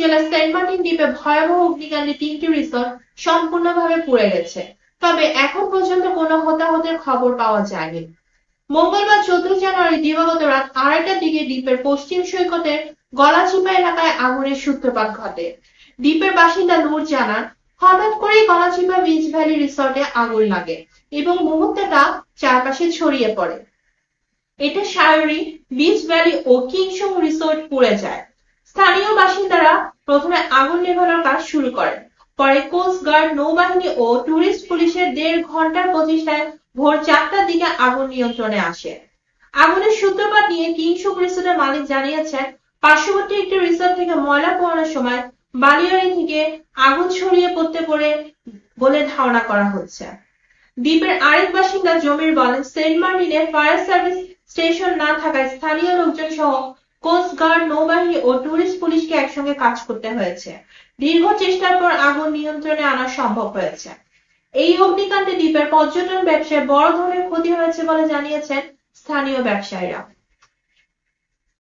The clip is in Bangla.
জেলার সেন্ট মার্টিন দ্বীপে ভয়াবহ অগ্নিকাণ্ডে তিনটি রিসোর্ট সম্পূর্ণভাবে পুড়ে গেছে। তবে এখন পর্যন্ত কোনো হতাহতের খবর পাওয়া যায়নি। মঙ্গলবার চোদ্দ জানুয়ারি দিবাগত রাত আড়াইটার দিকে দ্বীপের পশ্চিম সৈকতের গলাচিপা এলাকায় আগুনের সূত্রপাত ঘটে। দ্বীপের বাসিন্দা নূর জানান, হঠাৎ করেই গলাচিপা বিচ ভ্যালি রিসর্টে আগুন লাগে এবং মুহূর্তে তা চারপাশে ছড়িয়ে পড়ে। এতে শায়রি বিচ ভ্যালি ও কিংসং রিসোর্ট পুড়ে যায়। স্থানীয় বাসিন্দারা প্রথমে আগুন নেভানোর কাজ শুরু করেন। পরে কোস্ট গার্ড নৌবাহিনী ও টুরিস্ট পুলিশের দেড় ঘণ্টার প্রচেষ্টায় ভোর চারটার দিকে আগুন নিয়ন্ত্রণে আসে। আগুনের সূত্রপাত নিয়ে কিংসুক রিসোর্টের মালিক জানিয়েছেন, পার্শ্ববর্তী একটি রিসোর্ট থেকে ময়লা পোড়ানোর সময় বালিয়াড়ি থেকে আগুন ছড়িয়ে পড়তে পারে বলে ধারণা করা হচ্ছে। দ্বীপের আরেক বাসিন্দা জমির বলেন সেন্ট মার্টিনে ফায়ার সার্ভিস স্টেশন না থাকায় স্থানীয় লোকজন সহ কোস্ট গার্ড নৌবাহিনী ও একসঙ্গে কাজ করতে হয়েছে। দীর্ঘ চেষ্টার পর আগুন নিয়ন্ত্রণে আনা সম্ভব হয়েছে। এই অগ্নিকাণ্ডে দ্বীপের পর্যটন ব্যবসায় বড় ধরনের ক্ষতি হয়েছে বলে জানিয়েছেন স্থানীয় ব্যবসায়ীরা।